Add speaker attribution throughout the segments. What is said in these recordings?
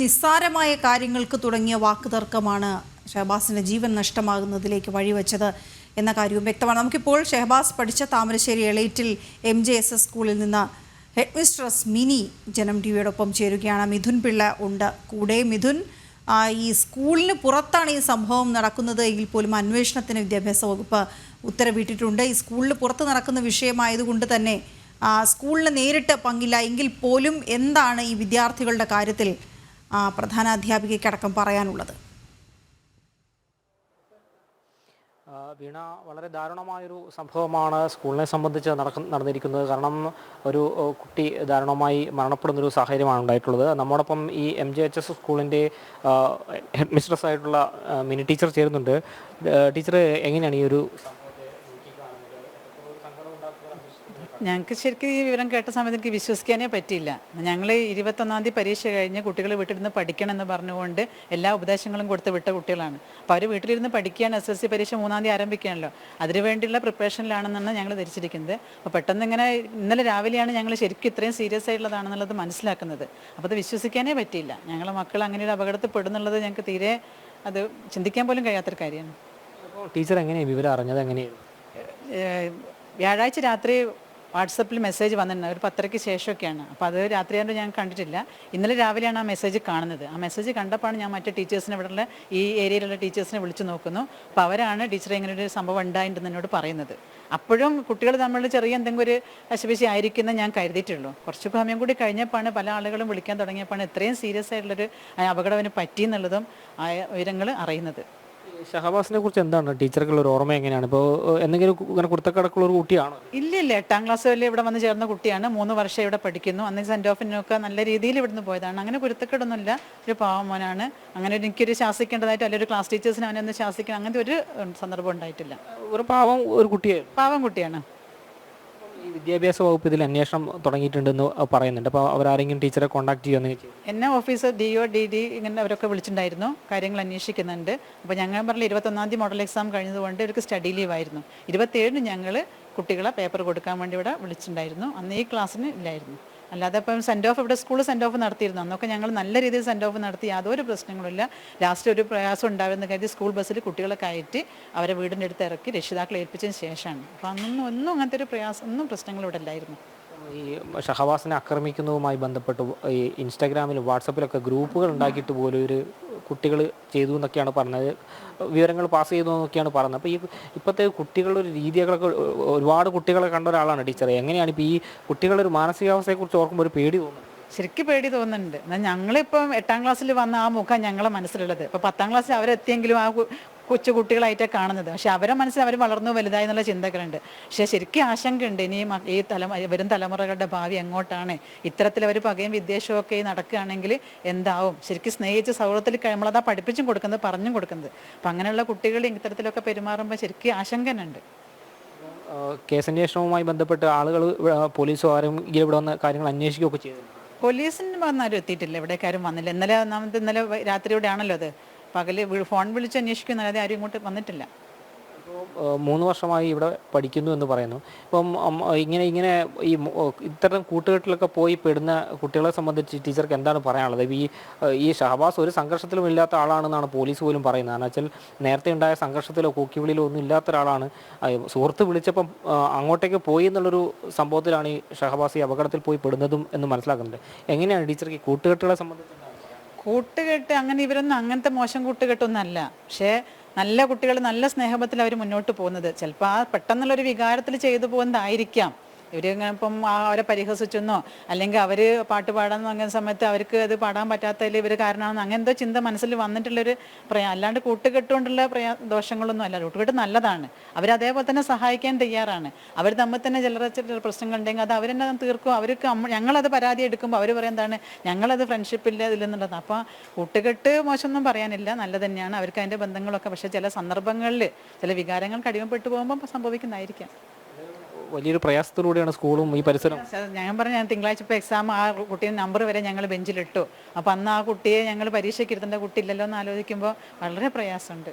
Speaker 1: നിസ്സാരമായ കാര്യങ്ങൾക്ക് തുടങ്ങിയ വാക്കുതർക്കമാണ് ഷഹബാസിന് ജീവൻ നഷ്ടമാകുന്നതിലേക്ക് വഴിവെച്ചത് എന്ന കാര്യവും വ്യക്തമാണ്. നമുക്കിപ്പോൾ ഷഹബാസ് പഠിച്ച Thamarassery Elettil M J S S സ്കൂളിൽ നിന്ന് head mistress Mini Janam T വിയോടൊപ്പം ചേരുകയാണ്. മിഥുൻ പിള്ള ഉണ്ട്. കൂടെ മിഥുൻ ഈ സ്കൂളിന് പുറത്താണ് ഈ സംഭവം നടക്കുന്നത് എങ്കിൽ പോലും അന്വേഷണത്തിന് വിദ്യാഭ്യാസ വകുപ്പ് ഉത്തരവിട്ടിട്ടുണ്ട്. ഈ സ്കൂളിന് പുറത്ത് നടക്കുന്ന വിഷയമായതുകൊണ്ട് തന്നെ സ്കൂളിന് നേരിട്ട് പങ്കില്ല എങ്കിൽ പോലും എന്താണ് ഈ വിദ്യാർത്ഥികളുടെ കാര്യത്തിൽ പ്രധാന അധ്യാപികയ്ക്കടക്കം പറയാനുള്ളത്.
Speaker 2: വീണ വളരെ ദാരുണമായൊരു സംഭവമാണ് സ്കൂളിനെ സംബന്ധിച്ച് നടക്ക നടന്നിരിക്കുന്നത്. കാരണം ഒരു കുട്ടി ദാരുണമായി മരണപ്പെടുന്നൊരു സാഹചര്യമാണ് ഉണ്ടായിട്ടുള്ളത്. നമ്മോടൊപ്പം ഈ എം ജെ എച്ച് എസ് സ്കൂളിന്റെ ഹെഡ് മിസ്ട്രസ് ആയിട്ടുള്ള മിനി ടീച്ചർ ചേരുന്നുണ്ട്. ടീച്ചർ എങ്ങനെയാണ് ഈ ഒരു
Speaker 3: ഞങ്ങൾക്ക് ശരിക്കും ഈ വിവരം കേട്ട സമയത്ത് എനിക്ക് വിശ്വസിക്കാനേ പറ്റിയില്ല. ഞങ്ങൾ ഇരുപത്തൊന്നാം തീയതി പരീക്ഷ കഴിഞ്ഞ് കുട്ടികൾ വീട്ടിലിരുന്ന് പഠിക്കണം എന്ന് പറഞ്ഞുകൊണ്ട് എല്ലാ ഉപദേശങ്ങളും കൊടുത്ത് വിട്ട കുട്ടികളാണ്. അപ്പോൾ അവർ വീട്ടിലിരുന്ന് പഠിക്കാൻ എസ് എസ് സി പരീക്ഷ മൂന്നാം തീയതി ആരംഭിക്കുകയാണല്ലോ. അതിനുവേണ്ടിയുള്ള പ്രിപ്പറേഷനിലാണെന്നാണ് ഞങ്ങൾ ധരിച്ചിരിക്കുന്നത്. അപ്പോൾ പെട്ടെന്ന് ഇങ്ങനെ ഇന്നലെ രാവിലെയാണ് ഞങ്ങൾ ശരിക്കും ഇത്രയും സീരിയസ് ആയിട്ടുള്ളതാണെന്നുള്ളത് മനസ്സിലാക്കുന്നത്. അപ്പോൾ അത് വിശ്വസിക്കാനേ പറ്റിയില്ല. ഞങ്ങളെ മക്കൾ അങ്ങനെ ഒരു അപകടത്തിൽ പെടുന്നുള്ളത് ഞങ്ങൾക്ക് തീരെ അത് ചിന്തിക്കാൻ പോലും കഴിയാത്തൊരു കാര്യമാണ്.
Speaker 2: ടീച്ചർ എങ്ങനെയാണ് വിവരം അറിഞ്ഞത്?
Speaker 3: എങ്ങനെയാണ് വ്യാഴാഴ്ച രാത്രി വാട്സപ്പിൽ മെസ്സേജ് വന്നിട്ടുണ്ട്. ഒരു പത്തരയ്ക്ക് ശേഷമൊക്കെയാണ്. അപ്പോൾ അത് രാത്രി ആയിട്ട് ഞാൻ കണ്ടിട്ടില്ല. ഇന്നലെ രാവിലെയാണ് ആ മെസ്സേജ് കാണുന്നത്. ആ മെസ്സേജ് കണ്ടപ്പോൾ ഞാൻ മറ്റു ടീച്ചേഴ്സിനെ ഇവിടെയുള്ള ഈ ഏരിയയിലുള്ള ടീച്ചേഴ്സിനെ വിളിച്ചു നോക്കുന്നു. അപ്പോൾ അവരാണ് ടീച്ചറെ ഇങ്ങനെ ഒരു സംഭവം ഉണ്ടായിട്ടുണ്ടെന്ന് എന്നോട് പറയുന്നത്. അപ്പോഴും കുട്ടികൾ തമ്മിൽ ചെറിയ എന്തെങ്കിലും ഒരു അശുപശി ആയിരിക്കുന്ന ഞാൻ കരുതിയിട്ടുള്ളൂ. കുറച്ച് സമയം കൂടി കഴിഞ്ഞപ്പോൾ പല ആളുകളും വിളിക്കാൻ തുടങ്ങിയപ്പോഴാണ് ഇത്രയും സീരിയസ് ആയിട്ടുള്ളൊരു അപകടം പറ്റിയെന്നുള്ളതും വിവരങ്ങൾ അറിയുന്നത്.
Speaker 2: ഷഹബാസിനെ കുറിച്ച് എന്താണ് ടീച്ചർക്കുള്ള ഒരു ഓർമ്മ എങ്ങനെയാണ്? ഇപ്പോൾ എന്തെങ്കിലും ഇങ്ങനെ കുടുത്തക്കടക്കുള്ള ഒരു കുട്ടിയാണ്?
Speaker 3: ഇല്ല ഇല്ല എട്ടാം ക്ലാസ് വരെ ഇവിടെ വന്ന് ചേർന്ന കുട്ടിയാണ്. മൂന്ന് വർഷം ഇവിടെ പഠിക്കുന്നു. അന്ന് സെന്റ് ഓഫിനൊക്കെ നല്ല രീതിയിൽ ഇവിടുന്ന് പോയതാണ്. അങ്ങനെ കുരുത്തക്കെടൊന്നുമില്ല. ഒരു പാവമോനാണ് അങ്ങനെ ഒരു എനിക്കൊരു ശാസിക്കേണ്ടതായിട്ട് അല്ലെങ്കിൽ ഒരു ക്ലാസ് ടീച്ചേഴ്സിനെ അവനെ ഒന്ന് ശാസിക്കണം. അങ്ങനത്തെ ഒരു സന്ദർഭം ഉണ്ടായിട്ടില്ല.
Speaker 2: ഒരു പാവം ഒരു കുട്ടിയായിരുന്നു.
Speaker 3: പാവം കുട്ടിയാണ്.
Speaker 2: വിദ്യാഭ്യാസ വകുപ്പ് ഇതിൽ അന്വേഷണം തുടങ്ങിയിട്ടുണ്ടെന്ന് പറയുന്നുണ്ട്. അപ്പോൾ അവരാരെങ്കിലും ടീച്ചറെ കോൺടാക്ട് ചെയ്യുമെന്ന് ചെയ്യും
Speaker 3: എന്നെ officer D O D D ഇങ്ങനെ അവരൊക്കെ വിളിച്ചിട്ടുണ്ടായിരുന്നു. കാര്യങ്ങൾ അന്വേഷിക്കുന്നുണ്ട്. അപ്പോൾ ഞങ്ങൾ പറഞ്ഞ ഇരുപത്തൊന്നാം തീയതി മോഡൽ എക്സാം കഴിഞ്ഞതുകൊണ്ട് ഇവർക്ക് സ്റ്റഡി ലീവ് ആയിരുന്നു. ഇരുപത്തേഴിന് ഞങ്ങൾ കുട്ടികളെ പേപ്പർ കൊടുക്കാൻ വേണ്ടി ഇവിടെ വിളിച്ചിട്ടുണ്ടായിരുന്നു. അന്ന് ഈ ക്ലാസ്സിന് ഇല്ലായിരുന്നു. അല്ലാതെ ഇപ്പം സെൻഡ് ഓഫ് ഇവിടെ സ്കൂൾ സെൻഡ് ഓഫ് നടത്തിയിരുന്നു. അന്നൊക്കെ ഞങ്ങൾ നല്ല രീതിയിൽ സെൻഡ് ഓഫ് നടത്തി. യാതൊരു പ്രശ്നങ്ങളുമില്ല. ലാസ്റ്റ് ഒരു പ്രയാസം ഉണ്ടാവുമെന്ന് കരുതി സ്കൂൾ ബസ്സിൽ കുട്ടികളെ കയറ്റി അവരെ വീടിന്റെ അടുത്ത് ഇറക്കി രക്ഷിതാക്കളെ ഏൽപ്പിച്ചതിന് ശേഷമാണ്. അപ്പോൾ അന്നൊന്നും ഒന്നും അങ്ങനത്തെ ഒരു പ്രയാസം ഒന്നും പ്രശ്നങ്ങൾ ഇവിടെ ഇല്ലായിരുന്നു.
Speaker 2: ഈ ഷഹവാസിനെ ആക്രമിക്കുന്നതുമായി ബന്ധപ്പെട്ട് ഈ ഇൻസ്റ്റാഗ്രാമിലും വാട്സപ്പിലൊക്കെ ഗ്രൂപ്പുകൾ ഉണ്ടാക്കിയിട്ട് പോലും ഒരു കുട്ടികൾ ചെയ്തു എന്നൊക്കെയാണ് പറഞ്ഞത്. വിവരങ്ങൾ പാസ് ചെയ്തു എന്നൊക്കെയാണ് പറഞ്ഞത്. അപ്പോൾ ഈ ഇപ്പോഴത്തെ കുട്ടികളുടെ ഒരു രീതികളൊക്കെ ഒരുപാട് കുട്ടികളെ കണ്ട ഒരാളാണ് ടീച്ചർ. എങ്ങനെയാണ് ഇപ്പോൾ ഈ കുട്ടികളുടെ ഒരു മാനസികാവസ്ഥയെക്കുറിച്ച് ഓർക്കുമ്പോൾ ഒരു പേടി തോന്നുന്നത്?
Speaker 3: ശരിക്കും പേടി തോന്നുന്നുണ്ട്. എന്നാൽ ഞങ്ങളിപ്പം എട്ടാം ക്ലാസ്സിൽ വന്ന ആ മുഖം ഞങ്ങളെ മനസ്സിലുള്ളത്. ഇപ്പം പത്താം ക്ലാസ്സിൽ അവരെത്തിയെങ്കിലും ആ കു- കൊച്ചു കുട്ടികളായിട്ടാണ് കാണുന്നത്. പക്ഷെ അവരെ മനസ്സിൽ അവർ വളർന്നു വലുതായി എന്നുള്ള ചിന്തകളുണ്ട്. പക്ഷെ ശരിക്കും ആശങ്കയുണ്ട്. ഇനി ഈ തലമ വരും തലമുറകളുടെ ഭാവി എങ്ങോട്ടാണ്? ഇത്തരത്തിൽ അവർ പകയും വിദ്വേഷമൊക്കെ നടക്കുകയാണെങ്കിൽ എന്താവും? ശരിക്കും സ്നേഹിച്ച് സൗഹൃദത്തിൽ നമ്മളതാ പഠിപ്പിച്ചും കൊടുക്കുന്നത് പറഞ്ഞും കൊടുക്കുന്നത്. അപ്പം അങ്ങനെയുള്ള കുട്ടികൾ ഇത്തരത്തിലൊക്കെ പെരുമാറുമ്പോൾ ശരിക്കും ആശങ്കനുണ്ട്
Speaker 2: കേസന്വേഷണവുമായി ബന്ധപ്പെട്ട് ആളുകൾ പോലീസോ ആരെങ്കിലും ഇവിടെ വന്ന കാര്യങ്ങൾ അന്വേഷിക്കുകയൊക്കെ ചെയ്തു
Speaker 3: പോലീസിന് വന്നാലും എത്തിയിട്ടില്ല. ഇവിടെ ആരും വന്നില്ല. ഇന്നലെ ഒന്നാമത് ഇന്നലെ രാത്രിയോടെ ആണല്ലോ അത്. പകൽ ഫോൺ വിളിച്ച് അന്വേഷിക്കുന്നല്ലാതെ ആരും ഇങ്ങോട്ട് വന്നിട്ടില്ല.
Speaker 2: മൂന്ന് വർഷമായി ഇവിടെ പഠിക്കുന്നു എന്ന് പറയുന്നു. ഇപ്പം ഇങ്ങനെ ഇങ്ങനെ ഈ ഇത്തരം കൂട്ടുകെട്ടിലൊക്കെ പോയി പെടുന്ന കുട്ടികളെ സംബന്ധിച്ച് ടീച്ചർക്ക് എന്താണ് പറയാനുള്ളത്? ഈ ഈ ഷഹബാസ് ഒരു സംഘർഷത്തിലും ഇല്ലാത്ത ആളാണെന്നാണ് പോലീസ് പോലും പറയുന്നത്. കാരണം വെച്ചാൽ നേരത്തെ ഉണ്ടായ സംഘർഷത്തിലോ കൂക്കിവിളിയിലോ ഒന്നും ഇല്ലാത്ത ഒരാളാണ്. സുഹൃത്ത് വിളിച്ചപ്പം അങ്ങോട്ടേക്ക് പോയി എന്നുള്ളൊരു സംഭവത്തിലാണ് ഈ ഷഹബാസ് ഈ അപകടത്തിൽ പോയി പെടുന്നതും എന്ന് മനസ്സിലാക്കുന്നുണ്ട്. എങ്ങനെയാണ് ടീച്ചർക്ക് ഈ കൂട്ടുകെട്ടുകളെ സംബന്ധിച്ച്
Speaker 3: കൂട്ടുകെട്ട് അങ്ങനെ ഇവരൊന്നും അങ്ങനത്തെ മോശം കൂട്ടുകെട്ടൊന്നും അല്ല പക്ഷേ നല്ല കുട്ടികൾ നല്ല സ്നേഹബത്തിൽ അവർ മുന്നോട്ട് പോകുന്നത്. ചിലപ്പോൾ ആ പെട്ടെന്നുള്ളൊരു വികാരത്തിൽ ചെയ്തു പോകുന്നതായിരിക്കാം. ഇവർ ഇങ്ങനെ ഇപ്പം അവരെ പരിഹസിച്ചെന്നോ അല്ലെങ്കിൽ അവർ പാട്ട് പാടാൻ അങ്ങനെ സമയത്ത് അവർക്ക് അത് പാടാൻ പറ്റാത്തതിൽ ഇവർ കാരണമാണെന്ന് അങ്ങനെ എന്തോ ചിന്ത മനസ്സിൽ വന്നിട്ടുള്ളൊരു പ്രയാ അല്ലാണ്ട് കൂട്ടുകെട്ടുകൊണ്ടുള്ള പ്രയാ ദോഷങ്ങളൊന്നും അല്ല. കൂട്ടുകെട്ട് നല്ലതാണ്. അവർ അതേപോലെ തന്നെ സഹായിക്കാൻ തയ്യാറാണ്. അവർ തമ്മിൽ തന്നെ ചില്ലറ പ്രശ്നങ്ങൾ ഉണ്ടെങ്കിൽ അത് അവരെന്നെ തീർക്കും. അവർക്ക് ഞങ്ങളത് പരാതി എടുക്കുമ്പോൾ അവർ പറയും എന്താണ് ഞങ്ങളത് ഫ്രണ്ട്ഷിപ്പില്ല ഇതിലെന്നുള്ളത്. അപ്പോൾ കൂട്ടുകെട്ട് മോശമൊന്നും പറയാനില്ല. നല്ല തന്നെയാണ്. അവർക്ക് അതിന്റെ ബന്ധങ്ങളൊക്കെ പക്ഷേ ചില സന്ദർഭങ്ങളിൽ ചില വികാരങ്ങൾ അടിമപ്പെട്ടു പോകുമ്പോൾ സംഭവിക്കുന്നതായിരിക്കാം.
Speaker 2: വലിയൊരു പ്രയാസത്തിലൂടെയാണ് സ്കൂളും ഈ പരിസരം
Speaker 3: ഞാൻ പറഞ്ഞ ഞാൻ തിങ്കളാഴ്ച ഇപ്പോൾ എക്സാം ആ കുട്ടിയുടെ നമ്പർ വരെ ഞങ്ങൾ ബെഞ്ചിലിട്ടു. അപ്പോൾ അന്ന് ആ കുട്ടിയെ ഞങ്ങൾ പരീക്ഷയ്ക്ക് ഇരുത്തേണ്ട കുട്ടി ഇല്ലല്ലോ എന്ന് ആലോചിക്കുമ്പോൾ വളരെ പ്രയാസമുണ്ട്.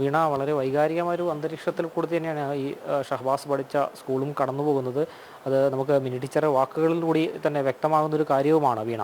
Speaker 2: വീണ വളരെ വൈകാരികമായ ഒരു അന്തരീക്ഷത്തിൽ കൂടി തന്നെയാണ് ഈ ഷഹ്ബാസ് ഷഹബാസ് പഠിച്ച സ്കൂളും കടന്നു പോകുന്നത് അത് നമുക്ക് മിനി ടീച്ചറെ വാക്കുകളിലൂടെ തന്നെ വ്യക്തമാകുന്ന ഒരു കാര്യവുമാണ് വീണ.